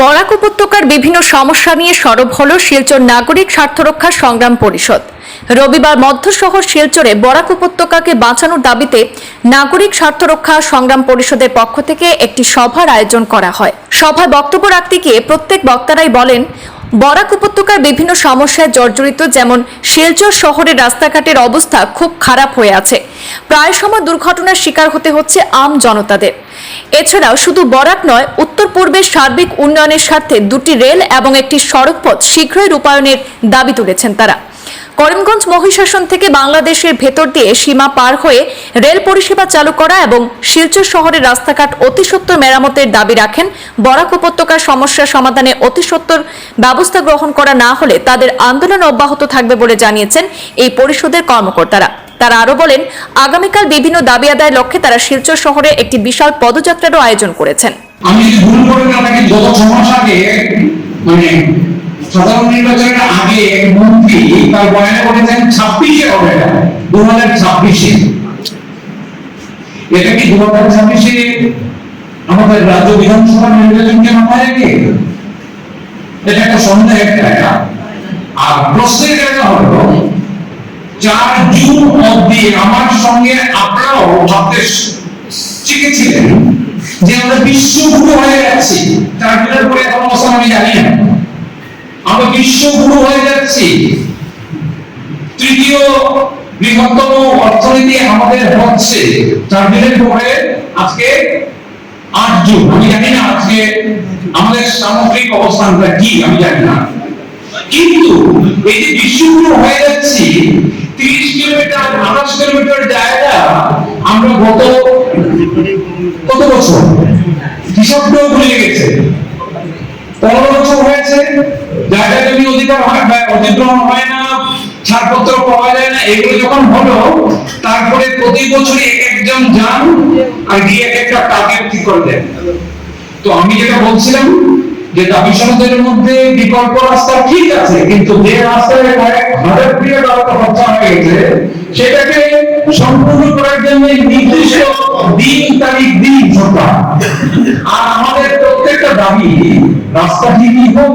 বরাক উপত্যকার বিভিন্ন সমস্যা নিয়ে সরব হল শিলচর নাগরিক স্বার্থরক্ষা সংগ্রাম পরিষদ। রবিবার মধ্য শহর শিলচরে বরাক উপত্যকাকে বাঁচানোর দাবিতে নাগরিক স্বার্থরক্ষা সংগ্রাম পরিষদের পক্ষ থেকে একটি সভার আয়োজন করা হয়। সভায় বক্তব্য রাখতে গিয়ে প্রত্যেক বক্তারাই বলেন বরাক উপত্যকার বিভিন্ন সমস্যায় জর্জরিত যেমন শিলচর শহরের রাস্তাঘাটের অবস্থা খুব খারাপ হয়ে আছে। প্রায় সময় দুর্ঘটনার শিকার হতে হচ্ছে আম জনতাদের। এছাড়াও শুধু বরাক নয়, উত্তর পূর্বের সার্বিক উন্নয়নের স্বার্থে দুটি রেল এবং একটি সড়কপথ শীঘ্রই রূপায়ণের দাবি তুলেছেন তারা। করিমগঞ্জ মহিষাসন থেকে বাংলাদেশের ভেতর দিয়ে সীমা পার হয়ে রেল পরিষেবা চালু করা এবং শিলচর শহরের রাস্তাঘাট অতি সত্বর মেরামতের দাবি রাখেন। বরাক উপত্যকার সমস্যা সমাধানে অতি সত্বর ব্যবস্থা গ্রহণ করা না হলে তাদের আন্দোলন অব্যাহত থাকবে বলে জানিয়েছেন এই পরিষদের কর্মকর্তারা। তারা আরও বলেন, আগামীকাল বিভিন্ন দাবি আদায়ের লক্ষ্যে তারা শিলচর শহরে একটি বিশাল পদযাত্রারও আয়োজন করেছেন। আমি ভুল করে না থাকি গত আগে মানে সাধারণ নির্বাচনের আগে এক মন্ত্রী তার বয়ানে বলেছেন ছাব্বিশে হবে দু হাজার ছাব্বিশে। এটা কি দু হাজার ছাব্বিশে আমাদের রাজ্য বিধানসভা নির্বাচনকে মাথায় রেখে এটা একটা সন্দেহের জায়গা। আর প্রশ্নের জায়গা হলো, চার জুন অব্দি আমার সঙ্গে আপনারাও ভাবতে শিখেছিলেন যে আমরা বিশ্বগুরু হয়ে যাচ্ছি জুনের পরে এখন অবস্থা আমি জানি না। আমরা বিশ্বগুরু হয়ে যাচ্ছি। তৃতীয় বৃহত্তম অর্থনীতি আমাদের হচ্ছে। দিনের পরে আজকে আট জুন আমি জানি না আজকে আমাদের সামগ্রিক অবস্থানটা কি, আমি জানি না। কিন্তু এই যে বিশ্বগুরু হয়ে যাচ্ছি, তিরিশ কিলোমিটার, আঠাশ কিলোমিটার জায়গা আমরা গত কত বছর? হিসাবটাও ভুলে গেছে। জায়গা জমি অধিকার অধিগ্রহণ হয় না, ছাড়পত্র পাওয়া যায় না, এগুলো যখন হলো, তারপরে প্রতি বছরই এক একজন যান আর গিয়ে এক একটা টার্গেট ঠিক করে দেন তো আমি যেটা বলছিলাম যে দাবি সনদের মধ্যে বিকল্প রাস্তা ঠিক আছে, কিন্তু যে রাস্তায় কয়েক হাজার কোটি টাকা খরচা হয়ে গেছে, সেটাকে সম্পূর্ণ করার জন্য নির্দিষ্ট দিন, তারিখ, দিন সরকার। আর আমাদের প্রত্যেকটা দাবি রাস্তা ঠিকই হোক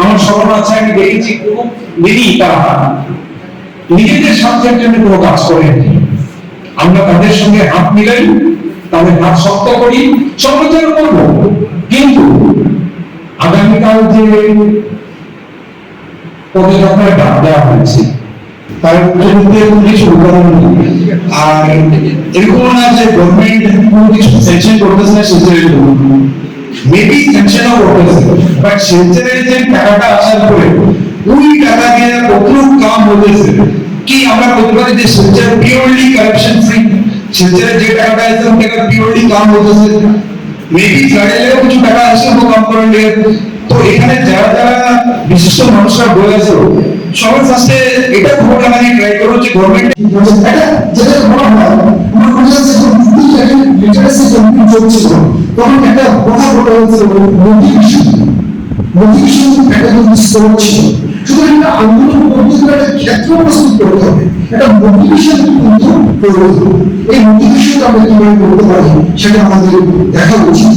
আমার স্মরণ আছে আমি দেখেছি খুব দেরি তারা নিজেদের স্বার্থের জন্য কোনো কাজ করেনি আমরা তাদের সঙ্গে হাত মিলাই, তাদের হাত শক্ত করি সমালোচনা করব। কিন্তু আগামীকাল যে পদযাত্রায় ডাক দেওয়া হয়েছে, তার মধ্যে কিছু উদাহরণ আর এরকম না যে গভর্নমেন্ট কোনো কিছু সেকশন করতেছে না জন্য মেবি সেকশনও করতেছে বাট শিলচরের যে টাকাটা আসার পরে ওই টাকা দিয়ে কতটুকু কাম হতেছে কি আমরা বলতে পারি যে শিলচর পিওরলি কারাপশন ফ্রি শিলচরের যে টাকাটা আছে, ওই টাকা পিওরলি কাম হতেছে মেবি ফ্লাডেলেও কিছু টাকা আসে, ও কাম করেন তো এখানে যারা যারা বিশিষ্ট মানুষরা বলেছে সবার ফার্স্টে এটা খবর আমি ট্রাই করব যে গভর্নমেন্ট যেটা বলা হয় চলছিল তখন একটা মোটিভেশন মোটিভেশন একটা কিন্তু স্তর ছিল। সুতরাং একটা আন্দোলন একটা ক্ষেত্র প্রস্তুত করতে হবে। একটা মোটিভেশন কিন্তু প্রয়োজন। এই মোটিভেশনটা আমরা কীভাবে করতে পারি সেটা আমাদের দেখা উচিত।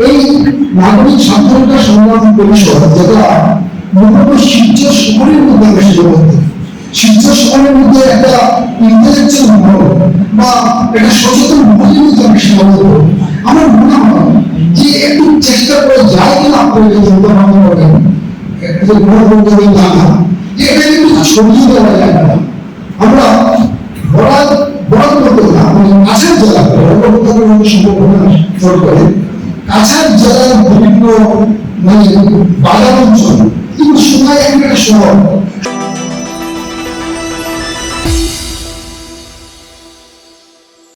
এই নাগরিক সাক্ষরতা সংগ্রাম পরিষদ যেটা মূলত শিক্ষা শহরের মধ্যে বেশি করতে শিক্ষা শহরের মধ্যে একটা ইন্টেলেকচুয়াল মহল বা একটা সচেতন মহলের মধ্যে বেশি করতে আমার মনে হয় যে একটু চেষ্টা করে যায় না আপনাদের চিন্তা ভাবনা করেন একটা বড় বড় করে না যে এটা কিন্তু সরিয়ে দেওয়া যায় না আমরা বরাদ বরাদ করতে না আপনি আসেন জেলা বরাদ করতে সম্ভব না করে কাছাড় জেলার বিভিন্ন মানে বাজার অঞ্চল। কিন্তু সময় একটা শহর